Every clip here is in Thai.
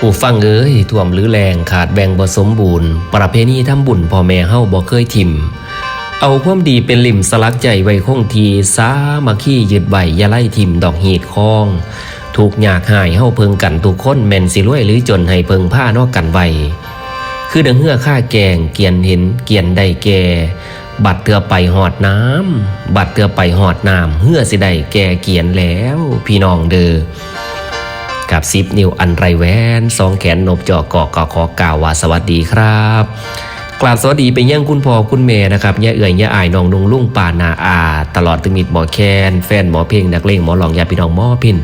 ผู้ฟังเอ้ยท่วมหรือแรงขาดแบ่งบ่สมบูรณ์ ประเพณีทำบุญพ่อแม่เฮาบ่เคยทิม เอาความดีเป็นลิ่มสลักใจไว้คงทีสามาขี้ยึดใบยาไล่ทิมดอกหีดคองถูกอยากหายเฮาเพิงกันทุกคนแม่นสิรวยหรือจนให้เพิงผ้านอกกันไว้คือดังเหือค่าแกงเกียนเห็นเกียนได้แก่บัดเตือไปหอดน้ำบัดเตือไปหอดน้ำเหือสิได้แก่เกียนแล้ว พี่น้องเด้อ กับซิปนิวอันไรแวนสองแขนนบจอกเกาะก็ขอกล่าวว่าสวัสดีครับกราบสวัสดีไปยังคุณพ่อคุณแม่นะครับย่าเอื่อยย่าอายน้องนุงลุงป่านาอา ตลอดตึงมิดหมอแคนแฟนหมอเพลงนักเลงหมอหลองยาพี่น้องหมอพิน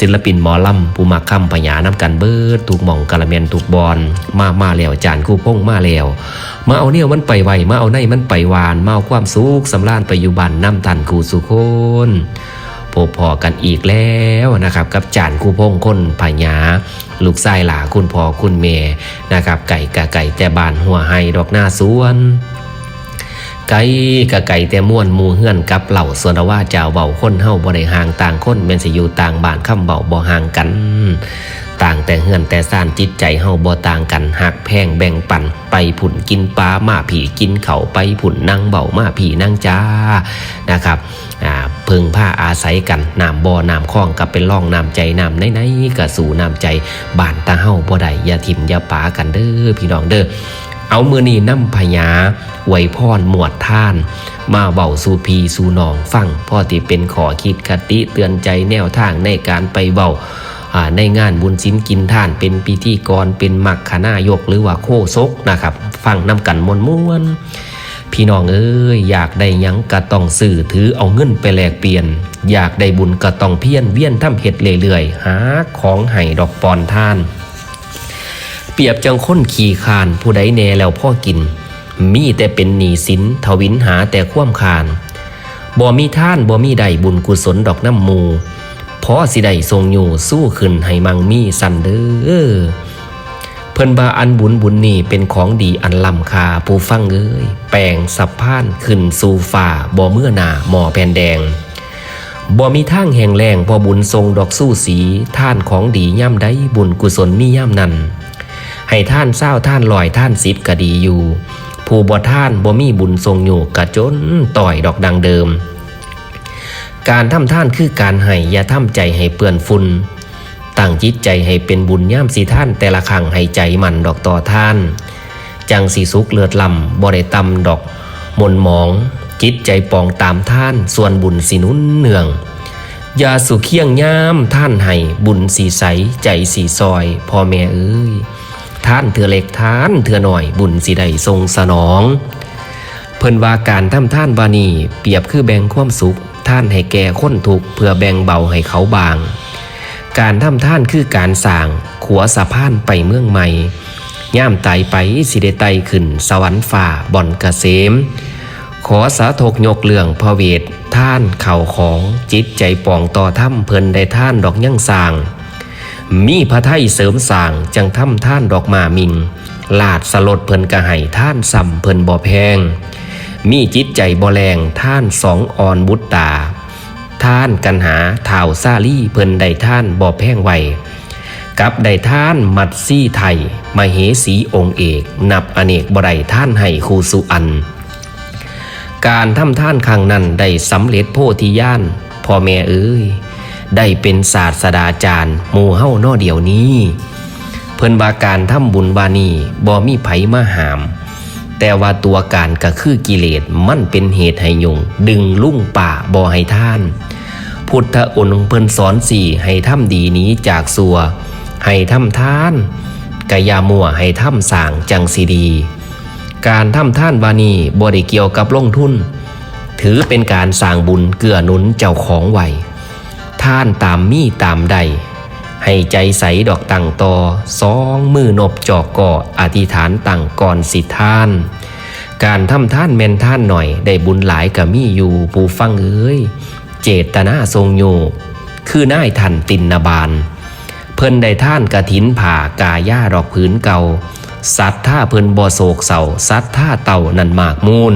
ศิลปินหมอลำผู้มักคำพญาน้ำกันเบิดถูกหม่องกะละเมนถูกบอลมามาแล้วจานคู่พงมาแล้วมาเอาเนี่ยมันไปไวมาเอาในมันไปหวานมาเอาความสุขสำราญไปอยู่บันน้ำทันกูสุคน พบพอกันอีกแล้วนะครับกับจานคู่พงคนพญาลูกไส้หลาคุณพ่อคุณเมนะครับ ไก่กะไก่แต่บานหัวไฮดอกหน้าสวนไก่กะไก่แต่ม่วนมูเฮือนกับเหล่าส่วนว่าเจ้าเบาคนเฮาบ่ได้ห่างต่างคนเม่นสิอยู่ต่างบ้านคำเบาบ่ห่างกัน ต่างแต่เฮือนแต่ซ่านจิตใจเฮาบ่ต่างกันหักแพงแบ่งปันไปผุ่นกินปลามาผีกินเขาไปผุ่นนั่งเบามาผีนั่งจ้านะครับพึงผ้าอาศัยกันน้ำบ่อน้ำคลองกับเป็นร่องน้ำใจน้ำไหนๆก็สู่น้ำใจบ้านตาเฮาบ่ได้อย่าถิ่มอย่าปากันเด้อพี่น้องเด้อเอามือนี่น้ำพญาไวพรหมวดท่าน มาเบาสู่พีสู่นองฟังพ่อที่เป็นขอคิดคติเตือนใจแนวทางในการไปเบา ในงานบุญสินกินท่านเป็นพิธีกรเป็นมักขนายกหรือว่าโคซกนะครับฟังนำกันมวนม้วนพี่น้องเอ้ยอยากได้ยังก็ต้องสื่อถือเอาเงินไปแลกเปลี่ยน อยากได้บุญก็ต้องเพียนเวียนทำเห็ดเรื่อยๆหาของไห้ดอกปอนท่าน เปรียบจังค้นขี่คานผู้ใดแน่แล้วพ่อกิน มีแต่เป็นหนีสินทวินหาแต่ควมคานบ่มีท่านบ่มีใดบุญกุศลดอกน้ำมู พอสิได้ทรงอยู่สู้ขึ้นให้มังมีสันเด้อเพิ่นบาอันบุญบุญนี่เป็นของดีอันล้ำค่าผู้ฟังเอ้ยแปลงสับพานขึ้นสู่ฟ้าบ่เมื่อหนาหมอแผ่นแดงบ่มีทางแห่งแรงพอบุญทรงดอกสู้สีท่านของดีย่ำได้บุญกุศลมีย่ำนั้นให้ท่านเศร้าท่านลอยท่านสิบก็ดีอยู่ ผู้บ่ท่านบ่มีบุญทรงอยู่กะจนต่อยดอกดังเดิม การทำท่านคือการให้อย่าทำใจให้เปื้อนฝุ่นตั้งจิตใจให้เป็นบุญย่ามสีท่านแต่ละครั้งให้ใจมันดอกต่อท่าน จังสีสุกเลือดลำบ่ได้ตำดอกมนหมอง จิตใจปองตามท่าน ส่วนบุญสีนุ่นเนืองยาสุเคียงย่ามท่านให้บุญสีใสใจสีซอยพ่อแม่เอ้ยท่านเถื่อเล็กท่านเถื่อหน่อยบุญสิได้ทรงสนอง เพิ่นว่าการทำท่านบานีเปรียบคือแบ่งความสุข ท่านให้แก่คนทุกเพื่อแบ่งเบาให้เขาบาง การทำท่านคือการสร้างขัวสะพานไปเมืองใหม่ย่ามไตไปสิได้ไตขึ้น สวรรค์ฝ่าบ่อนกเกษม ขอสาธกยกเรื่องพระเวทท่านเข่าของจิตใจปองต่อถ้ำเพลินได้ท่านดอกยั่งสาง มีพระไทยเสริมสางจังทำท่านดอกมามิงลาดสลดเพลินกระไห้ท่านซ้ำเพลินบ่แพง มีจิตใจบ่แรงท่านสองอ่อนบุตตา ท่านกันหาท่าวซาลี่เพิ่นได้ท่านบ่แพงไวกับได้ท่านมัดซี่ไทยมเหสีองค์เอก นับอเนกบ่ไดท่านให้คูสุอัน การทำท่านครั้งนั้นได้สำเร็จโพธิญาณพ่อแม่เอ้ย ได้เป็นศาสดาจารย์หมู่เฮ้านอเดียวนี้ เพิ่นว่าการทำบุญบานีบ่มีไผมาหาม แต่ว่าตัวการก็คือกิเลสมันเป็นเหตุให้ยุงดึงลุ่งป่าบ่ให้ท่าน พุทธองเพิ่นสอนสี่ให้ทำดีนี้จากสัว ให้ทำท่านกะอยามัวให้ทำสร้างจังสีดี การทำท่านบานีบ่ได้เกี่ยวกับลงทุน ถือเป็นการสร้างบุญเกื้อหนุนเจ้าของไว้ท่านตามมีตามใด ให้ใจใสดอกตั้งต่อสองมือนบจอกก่ออธิษฐานตั้งก่อนสิท่าน การทำท่านแม่นท่านหน่อย ได้บุญหลายกับมีอยู่ผู้ฟังเอ้ย เจตนาทรงอยู่ คือนายทันตินนาบานเพิ่นได้ท่านกระถินผ่ากาย่าดอกผืนเก่า สัตว์ท่าเพิ่นบ่อโศกเศร้าสัตว์ท่าเต่านันมากมูล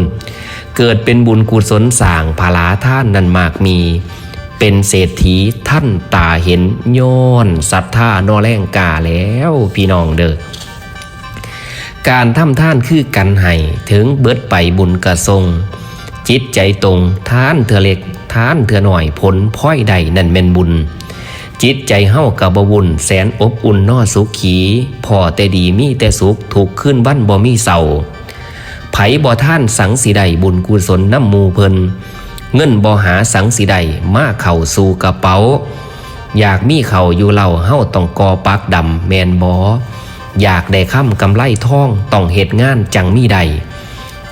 เกิดเป็นบุญกุศลสางภาลาท่านนันมากมี เป็นเศรษฐีท่านตาเห็นย้อนศรัทธานอแรงกาแล้วพี่น้องเด้อการทำท่านคือกันให้ถึงเบิดไปบุญกระทรง จิตใจตรงท่านเถื่อเล็กท่านเถื่อหน่อยผลพ้อยใดนั่นแม่นบุญ จิตใจเฮากับบวุ่นแสนอบอุ่นนอสุขีพอแต่ดีมีแต่สุขถูกขึ้นบ้านบ่มีเศร้าไผบ่ท่านสังสีใดบุญกุศลน้ำมูเพิ่น เงินบ่หาสังสีใดมาเข่าสู่กระเป๋า อยากมีเข่าอยู่เล่าเฮ้าต้องกอปักดำแมนบออยากได้ค่ำกำไรท่องต้องเหตุงานจังมีใด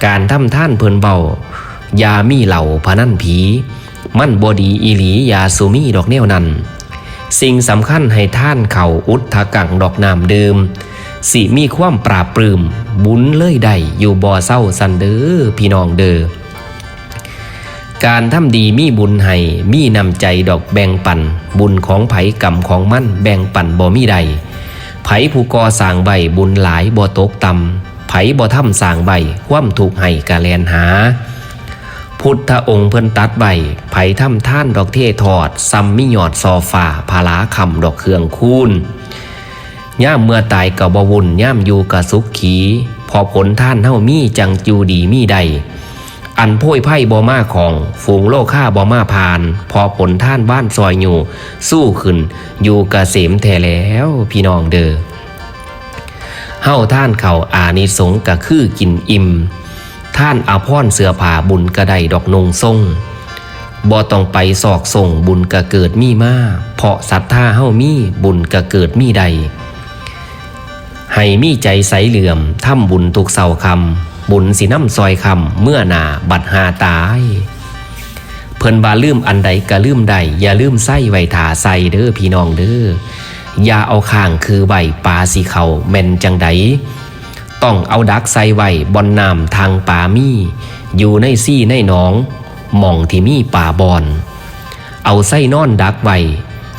การทำท่านเพิ่นเบายามีเหล่าพนันผี มั่นบอดีอีหลียาสุมีดอกแนวนั้น สิ่งสำคัญให้ท่านเข่าอุทธกังดอกนามเดิมสิมีความปราบปรืมบุญเลยได้อยู่บ่อเศร้าสันเด้อพี่น้องเด้อ การทำดีมีบุญให้มีนำใจดอกแบ่งปัน บุญของไผกรรมของมั่นแบ่งปันบ่มีใดไผผู้ก่อสร้างใบบุญหลายบ่ตกต่ำไผบ่ทำสร้างใบคว่ำถูกให้กะแลนหา พุทธองค์เพิ่นตัดใบไผทำท่านดอกเทถอดซัมมิหยอดซอฝ่าพาลาคำดอกเครื่องคูนย่ามเมื่อตายกับบวุ่นย่ามอยู่กับสุขขี พอผลท่านเฮามีจังจูดีมีใด อันโพ้ยไพ่บอมาของ ฝูงโลค่าบอมาพาน พอผลท่านบ้านซอยอยู่ สู้ขึ้น อยู่กเกษมแท้แล้วพี่น้องเด้อเฮ้าท่านเขาอานิสงกะคือกินอิ่มท่านอาพรเสือผ่าบุญกระไดดอกนงทรงบ่ต้องไปสอกส่งบุญกะเกิดมีมาเพราะศรัทธาเฮ้ามีบุญกะเกิดมีใด ให้มีใจใสเหลื่อมทำบุญทุกเสาคำ บุญสิน้ำซอยคำเมื่อนาบัดหาตาย เพิ่นบาลืมอันใดกะลืมใด อย่าลืมใส่ไวถาใส่เด้อพี่น้องเด้ออย่าเอาข้างคือใบปลาสีเขาแม่นจังใดต้องเอาดักใส่ไว้บอนน้ำทางป่ามีอยู่ในซี่ในหนองหม่องที่มีป่าบอน เอาไส้นอนดักไว้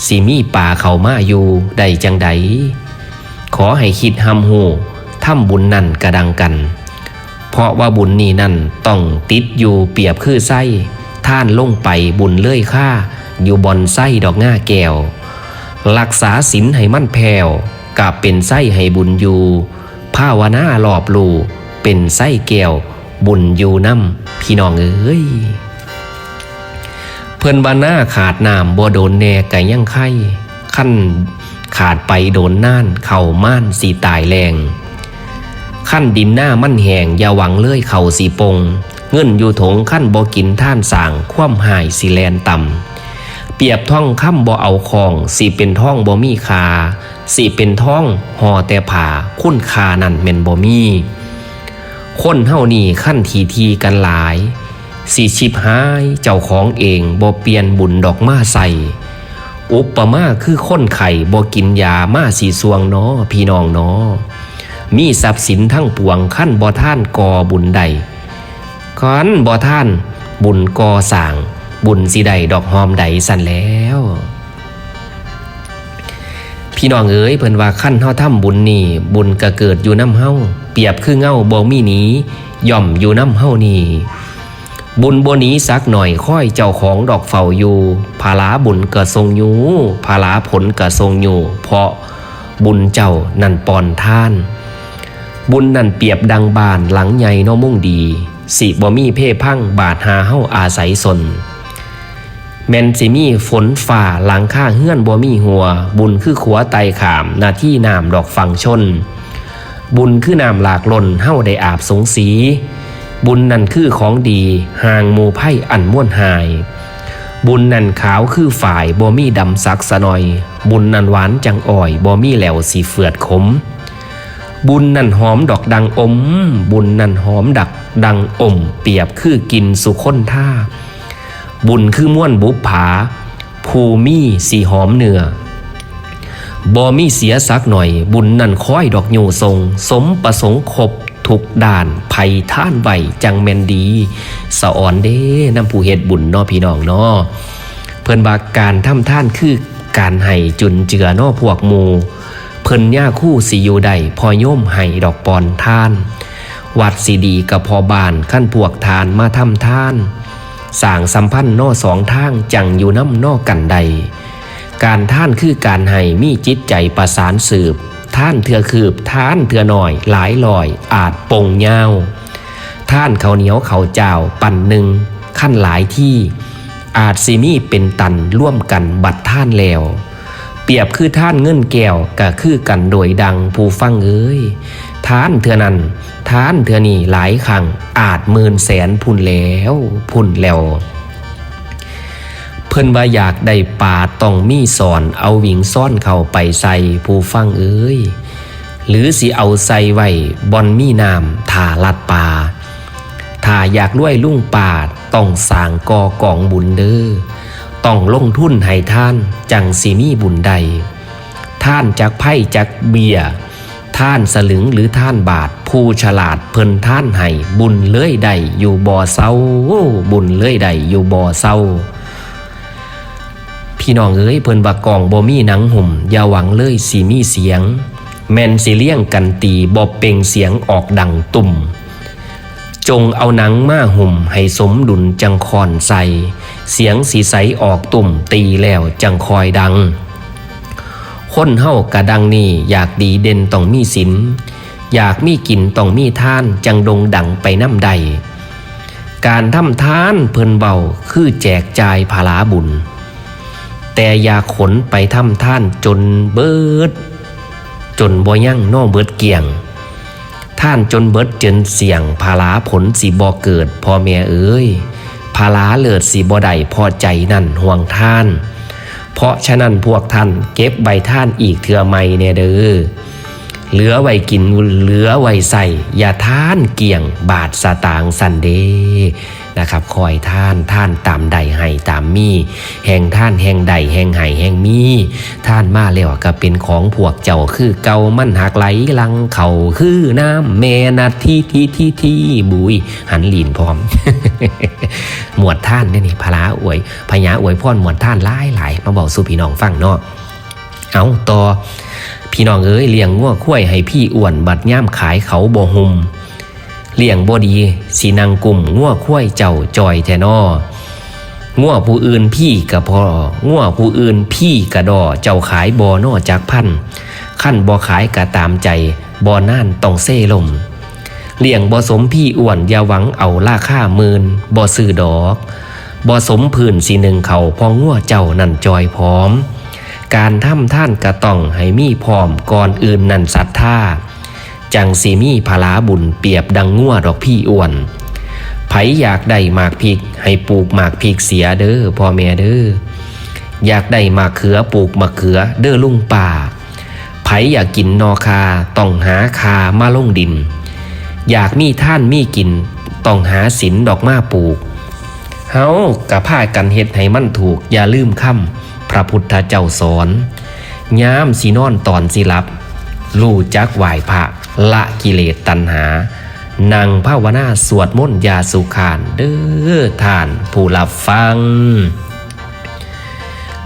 สิมีป่าเขามาอยู่ได้จังใดขอให้คิดหำหูทำบุญนั่นกระดังกัน เพราะว่าบุญนี้นั่นต้องติดอยู่เปรียบคือไส้ท่านลงไปบุญเลื่อยค่า อยู่บอนไส้ดอกง่าแก้ว รักษาศีลให้มั่นแผ่วกับเป็นไส้ให้บุญอยู่ภาวนาหลอบลูเป็นไส้แก้วบุญอยู่น้ำพี่น้องเอ้ยเพื่อนบ้านหน้าขาดน้ำบ่โดนแน่ไก่ยังไข่ขั้นขาดไปโดนน่านเข่าม่านสีตายแรง ขั้นดินหน้ามั่นแหงอย่าหวังเลื่อยเข่าสีปง เงินอยู่ถงขั้นบ่กินท่านสางคว่ำหายสีแลนต่ำเปรียบท่องค่ำบ่เอาของสีเป็นท่องบ่มีคาสีเป็นท่องห่อแต่ผาคุ้นคานั่นเม่นบ่มีคนเฮานี่ขั้นทีทีกันหลาย สีชิบหายเจ้าของเองบ่เปลี่ยนบุญดอกมาใส่อุปมาคือค้นไข่บ่กินยามาสีสวงเนาะพี่น้องเนาะ มีทรัพย์สินทั้งปวงขั้นบ่ท่านก่อบุญใดขั้นบ่ท่าน บุญก่อสร้าง บุญสิใดดอกหอมใดสั่นแล้ว พี่น้องเอ๋ยเพิ่นว่าขั้นเฮาทำบุญนี่ บุญก็เกิดอยู่น้ำเฮาเปรียบคือเงาบ่มีหนีย่อมอยู่น้ำเฮานี่บุญบหนี้สักหน่อยค่อยเจ้าของดอกเฝ้าอยู่ภาลาบุญกระทรงอยู่ภาลาผลกระทรงอยู่ เพราะบุญเจ้านั่นปอนท่าน บุญนั่นเปรียบดังบานหลังใหญ่นอมุ่งดี สิบ่มีเพ่พังบาดหาเฮาอาศัยสนแมนสิมีฝนฝ่าหลังข้าเฮื่อนบ่มีหัว บุญคือขัวไตขามหน้าที่น้ำดอกฟังชน บุญคือน้ำหลากล่นเฮาได้อาบสงสี บุญนั่นคือของดีห่างมูไพ่อันม่วนหาย บุญนั่นขาวคือฝ่ายบ่มีดำสักสะหน่อย บุญนั่นหวานจังอ่อยบ่มีแหลวสีเฟือดขม บุญนั่นหอมดอกดังอม บุญนั่นหอมดักดังอม เปียบคือกินสุคนท่า บุญคือม่วนบุปผา ภูมีสีหอมเนื้อบ่มีเสียสักหน่อย บุญนั่นค้อยดอกโยทรง สมประสงค์ครบทุกด่านภัยท่านไหวจังแมนดี สะอ่อนเด้นำผู้เฮ็ดบุญนาะพี่น้องนาะเพิ่อนบาการทำท่านคือการให้จุนเจือนาะพวกมู เพิ่นย่าคู่สิอยู่ใดพอโยมให้ดอกปอนท่าน วัดสีดีกับพอบานขั้นพวกทานมาทำท่านสางสัมพันธ์นอสองทางจังอยู่น้ำนอกันใด การท่านคือการให้มีจิตใจประสานสืบ ท่านเถื่อคืบท่านเถื่อหน่อยหลายลอยอาจปงยาวท่านเขาเหนียวเขาเจ้าปั่นหนึ่งขั้นหลายที่ อาจสิมีเป็นตันร่วมกันบัดท่านแล้ว เปรียบคือท่านเงินแก้วก็คือกันโดยดังผู้ฟังเอ้ยท่านเถื่อนั้นท่านเถื่อนี่หลายครั้งอาจหมื่นแสนพุ่นแล้วพุ่นแล้วเพิ่นว่าอยากได้ป่าต้องมีสอน เอาหวิงซ่อนเข้าไปใส่ผู้ฟังเอ้ยหรือสิเอาใส่ไว้บอนมีน้ำถ่าลัดป่าถ้าอยากรวยลุ่งป่าต้องสางกอกองบุญเด้อ ต้องลงทุนให้ท่านจังสิมีบุญใด ท่านจากไพ่จากเบียท่านสลึงหรือท่านบาท ผู้ฉลาดเพิ่นท่านให้บุญเลื่อยใดอยู่บ่อเศร้าบุญเลื่อยใดอยู่บ่อเศร้าพี่น้องเอ้ยเพิ่นว่ากองบ่มีหนังห่มอย่าหวังเลยสิมีเสียง แม่นสิเลี้ยงกันตีบ่เป่งเสียงออกดังตุ่มจงเอาหนังมาห่มให้สมดุลจังคอนใส เสียงสีใสออกตุ่มตีแล้วจังคอยดัง คนเฮากะดังนี่อยากดีเด่นต้องมีศิลอยากมีกินต้องมีท่านจังดงดังไปน้ำใด การทำทานเพิ่นเบาคือแจกจ่ายภาลาบุญ แต่อย่าขนไปทำท่านจนเบิด จนบ่ยั่งนอเบิดเกี่ยง ท่านจนเบิดจนเสี่ยงภาลาผลสีบ่เกิดพ่อแม่เอ้ย ภาลาเลิศสีบ่ได้พอใจนั่นห่วงท่าน เพราะฉะนั้นพวกท่านเก็บใบท่านอีกเถื่อไม่เนเด้อเหลือไว้กินเหลือไว้ใส่อย่าท่านเกี่ยงบาทสตางสันเด นะครับคอยท่านท่านตามใดให้ตามมี แห่งท่านแห่งใดแห่งไห้แห่งมีท่านมาแล้วก็เป็นของพวกเจ้าคือเก่ามันหักไหลลังเขาคือน้ำแม่นาทีที่ที่ที่บุยหันหลีนพร้อม หมวดท่านเนี่ยนี่พลาอวยพญาอวยพรหมวดท่านหลายหลายมาบอกสู่พี่น้องฟังเนาะเอาต่อพี่น้องเอ้ยเลี้ยงงัวคุ้ยให้พี่อ้วนบัดย่ามขายเขาบ่หุม เลี้ยงบ่ดีสีนางกลุ่มงัวคุ้ยเจ้าจอยแทนองัวผู้อื่นพี่กะพองัวผู้อื่นพี่กะดอเจ้าขายบ่นอจากพันขั้นบ่ขายกะตามใจบ่น่านต้องเซ่ลมเลี้ยงบ่สมพี่อ้วนยาหวังเอาราคามื่นบ่ซื้อดอกบ่สมพื้นสีหนึ่งเขาพองัวเจ้านั่นจอยพร้อม การทำท่านกระต้องให้มีพร้อมก่อนอื่นนั่นศรัทธา จังสีมีพลาบุญเปียบดังงัวดอกพี่อ้วนไผอยากได้หมากพริก ให้ปลูกหมากพริกเสียเด้อพ่อแม่เด้ออยากได้หมากเขือปลูกมะเขือเด้อลุงป่าไผอยากกินนอคาต้องหาคามาลงดิน อยากมีท่านมีกินต้องหาศิลดอกมาปลูกเฮากะพากันเฮ็ดให้มันถูก อย่าลืมคำพระพุทธเจ้าสอนยามสีนอนตอนสิลับรู้จักไหวพระ ละกิเลสตัณหา นั่งภาวนาสวดมนต์ยาสุขานเด้อท่านผู้รับฟัง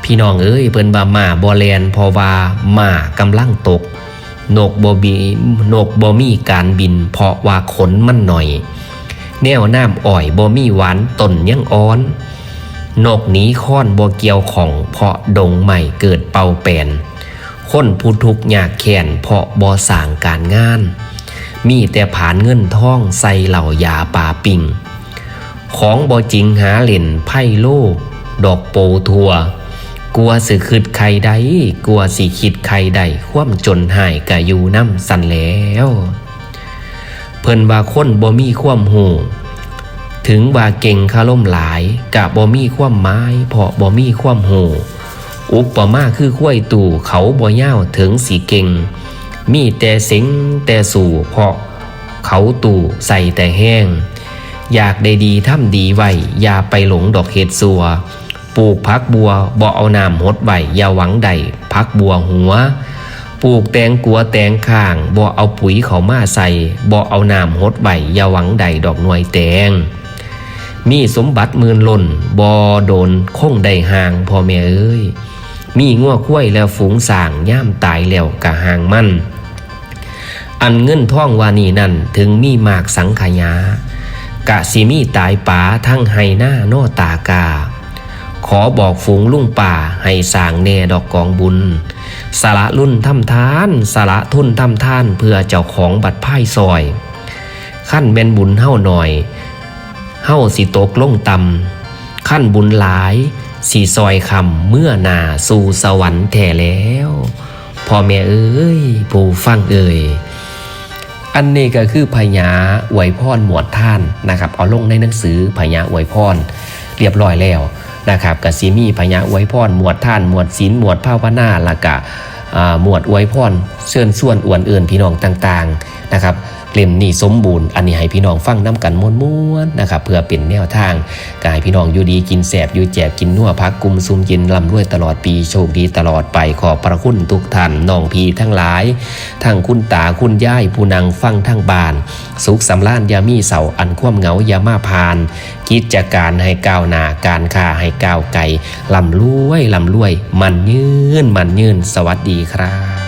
พี่น้องเอ้ยเพิ่นบ่ามาบ่แลนพอว่าหมากำลังตกนกบ่บีนกบ่มีการบิน เพราะว่าขนมันหน่อย แนวน้ำอ่อยบ่มีหวานต้นยังอ่อน นกหนีค้อนบ่เกี่ยวของเพราะดงใหม่เกิดเป่าแปน คนผู้ทุกข์ยากแค้นเพราะบ่สร้างการงาน มีแต่ผานเงินทองใส่เหล่ายาป่าปิงของบ่จริงหาเหล่นไพ่โลดอกโปทัว กลัวสิคิดใครใดกลัวสิคิดใครใดคว่ำจนหายกะอยู่น้ำสันแล้วเพิ่นว่าคนบ่มีความหูถึงว่าเก่งคาล่มหลายกะบ่มีความหมายเพราะบ่มีความหู อุปมาคือข้วยตู่เขาบ่ย่าวถึงสีเก่ง มีแต่เสงแต่สู่เพราะ เขาตู่ใส่แต่แห้ง อยากได้ดีทำดีไว้อย่าไปหลงดอกเห็ดสัวปลูกพักบัวบ่เอาน้ำหดไว้อย่าหวังใดพักบัวหัวปลูกแตงกัวแตงข้างบ่เอาปุ๋ยเขามาใส่บ่เอาน้ำหดไว้อย่าหวังใดดอกหน่วยแตง มีสมบัติมื่นล้นบ่โดนคงได้ห่างพ่อแม่เอ้ย มีงัวคุ้ยแล้วฝูงสางย่ามตายแล้วกะหางมัน อันเงินท่องวานีนั่นถึงมีมากสังขยากะสิมีตายป๋าทั้งไฮหน้าโนตากา ขอบอกฝูงลุงป่าให้สางแน่ดอกกองบุญ สละรุ่นทำทานสละทุนทำทานเพื่อเจ้าของบัตรพ่ายซอย ขั้นเป็นบุญเฮ้าหน่อยเฮ้าสิตกลงต่ำขั้นบุญหลาย สีซอยคำเมื่อนาสู่สวรรค์แท่แล้วพ่อแม่เอ้ยผู้ฟังเอ้ยอันนี้ก็คือพญาอวยพรหมวดท่านนะครับเอาลงในหนังสือพญาอวยพรเรียบร้อยแล้วนะครับกับซีมีพญาอวยพรหมวดท่าน หมวดศีลหมวดภาวนาละกะหมวดอวยพรเชิญส่วนอวนเอื่นพี่น้องต่างๆนะครับ เล่มนี้สมบูรณ์ อันนี้ให้พี่น้องฟังน้กันม้วนๆนะครับเพื่อเป็นแนวทางกายพี่น้องอยู่ดีกินแสบอยู่แจบกินนัวพักกุมซุมยินลำด้วยตลอดปีโชคดีตลอดไปขอบพระคุณทุกท่านน้องพีทั้งหลาย ทั้งคุณตาคุณย่ายผู้นังฟังทั้งบาน สุขสำล้านอยามีเสาอันความเหงาอยามาพาน กิจการให้ก้าวหน้าการค้าให้ก้าวไกลลำรวยลำรวย มันยืนมันยืนสวัสดีครับ